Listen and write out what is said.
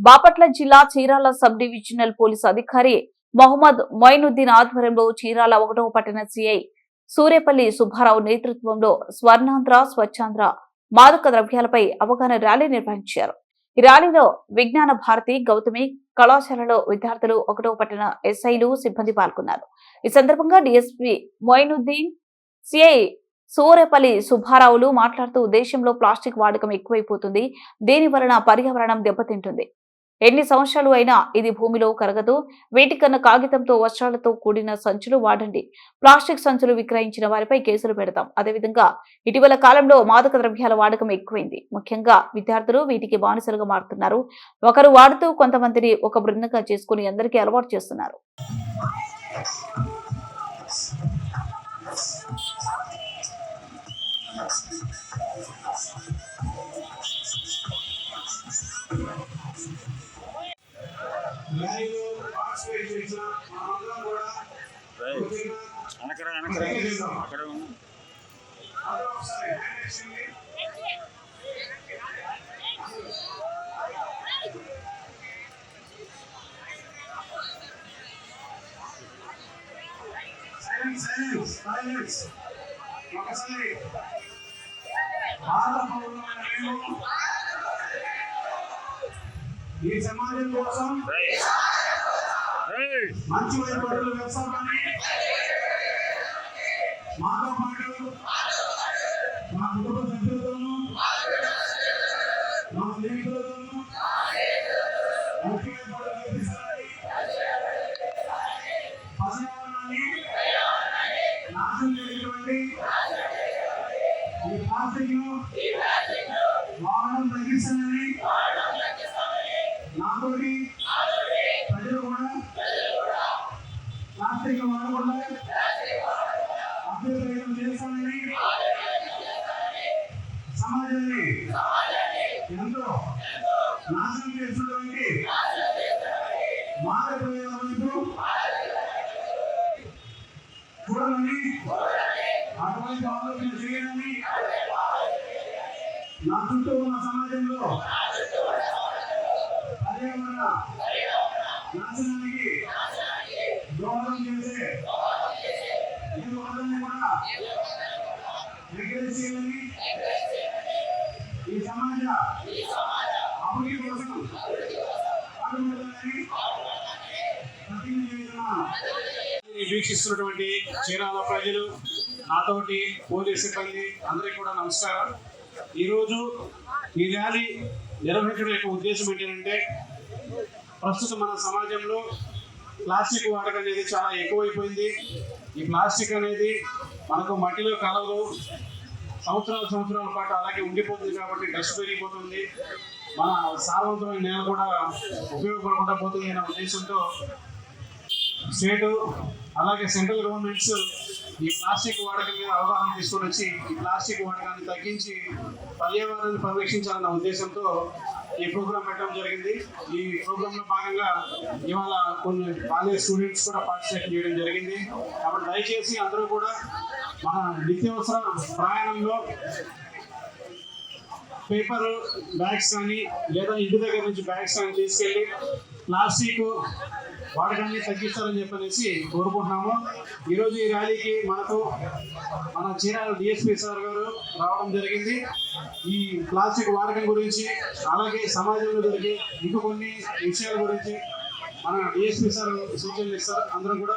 బాపట్ల జిల్లా Chirala sub divisional police అధికారి మొహమ్మద్ మొయినుద్దీన్ ఆధ్వర్యంలో చీరాల ఒకటవ పట్టణ సిఐ సూర్యపల్లి సుబ్బారావు నేతృత్వంలో స్వర్ణాంధ్ర స్వచ్ఛాంధ్ర మాదక ద్రవ్యాలపై అవగాహన ర్యాలీ నిర్వహించారు. ఈ ర్యాలీలో విజ్ఞాన భారతి గౌతమి కళాశాలలో విద్యార్థులు ఒకటవ పట్టణ ఎస్ఐలు సిబ్బంది పాల్గొన్నారు. ఈ సందర్భంగా డిఎస్పీ మొయినుద్దీన్ సిఐ సూర్యపల్లి సుబ్బారావులు మాట్లాడుతూ దేశంలో ప్లాస్టిక్ వాడకం ఎక్కువైపోతుంది. దీని వలన పర్యావరణం దెబ్బతింటుంది. ఎన్ని సంవత్సరాలు అయినా ఇది భూమిలో కరగదు. వీటికన్నా కాగితంతో వస్త్రాలతో కూడిన సంచులు వాడండి. ప్లాస్టిక్ సంచులు విక్రయించిన వారిపై కేసులు పెడతాం. అదేవిధంగా ఇటీవల కాలంలో మాదక ద్రవ్యాల వాడకం ఎక్కువైంది. ముఖ్యంగా విద్యార్థులు వీటికి బానిసలుగా మారుతున్నారు. ఒకరు వాడుతూ కొంతమందిని ఒక బృందంగా చేసుకుని అందరికీ అలవాటు చేస్తున్నారు. Thank you. వెనకరా అక్కడ ఒకసారి భారత పౌరులమైన మేము ఈ సమాజం కోసం మంచి వైపు అడుగులు మాతో పాటు మా కుటుంబ సభ్యులతోనూ మా స్నేహితులతోనూ మంచి వైపు అడుగులు పర్యావరణాన్ని నాశనం సమాజాన్ని ఎంతో నాశనం చేస్తున్నటువంటి మారపోయే వైపు చూడమని అటువంటి ఆలోచన చేయని నా చుట్టూ ఉన్న సమాజంలో పర్యావరణ నాశనానికి దోహదం చేసే ఏ ఒకరిని కూడా చేయాలని ఈ సమాజ అభివృద్ధి కోసం వీక్షిస్తున్నటువంటి చీరాల ప్రజలు నాతోటి పోలీస్ సిబ్బంది అందరికీ కూడా నమస్కారం. ఈరోజు ఈ ర్యాలీ నిర్వహించడం యొక్క ఉద్దేశం ఏంటంటే ప్రస్తుతం మన సమాజంలో ప్లాస్టిక్ వాడకం అనేది చాలా ఎక్కువైపోయింది. ఈ ప్లాస్టిక్ అనేది మనకు మట్టిలో కలవదు. సంవత్సరాల సంవత్సరాల పాటు అలాగే ఉండిపోతుంది కాబట్టి డస్ట్ పెరిగిపోతుంది. మన సారవంతమైన నేల కూడా ఉపయోగపడకుండా పోతుంది అనే ఉద్దేశంతో స్టేట్ అలాగే సెంట్రల్ గవర్నమెంట్స్ ఈ ప్లాస్టిక్ వాడకం మీద అవగాహన తీసుకొని వచ్చి ఈ ప్లాస్టిక్ వాడకాన్ని తగ్గించి పర్యావరణాన్ని పరిరక్షించాలన్న ఉద్దేశంతో ఈ ప్రోగ్రాం పెట్టడం జరిగింది. ఈ ప్రోగ్రామ్లో భాగంగా ఇవాళ కొన్ని కాలేజ్ స్టూడెంట్స్ కూడా పార్టిసిపేట్ చేయడం జరిగింది. కాబట్టి దయచేసి అందరూ కూడా మన నిత్యావసర ప్రయాణంలో పేపర్ బ్యాగ్స్ కానీ లేదా ఇంటి దగ్గర నుంచి బ్యాగ్స్ కానీ తీసుకెళ్ళి ప్లాస్టిక్ వాడకాన్ని తగ్గిస్తారని చెప్పనేసి కోరుకుంటున్నాము. ఈరోజు ఈ ర్యాలీకి మనకు మన చీరాల డిఎస్పీ సార్ గారు రావడం జరిగింది. ఈ ప్లాస్టిక్ వాడకం గురించి అలాగే సమాజంలో జరిగే ఇంక కొన్ని విషయాల గురించి మన డిఎస్పీ సార్ సూచనలు ఇస్తారు. అందరం కూడా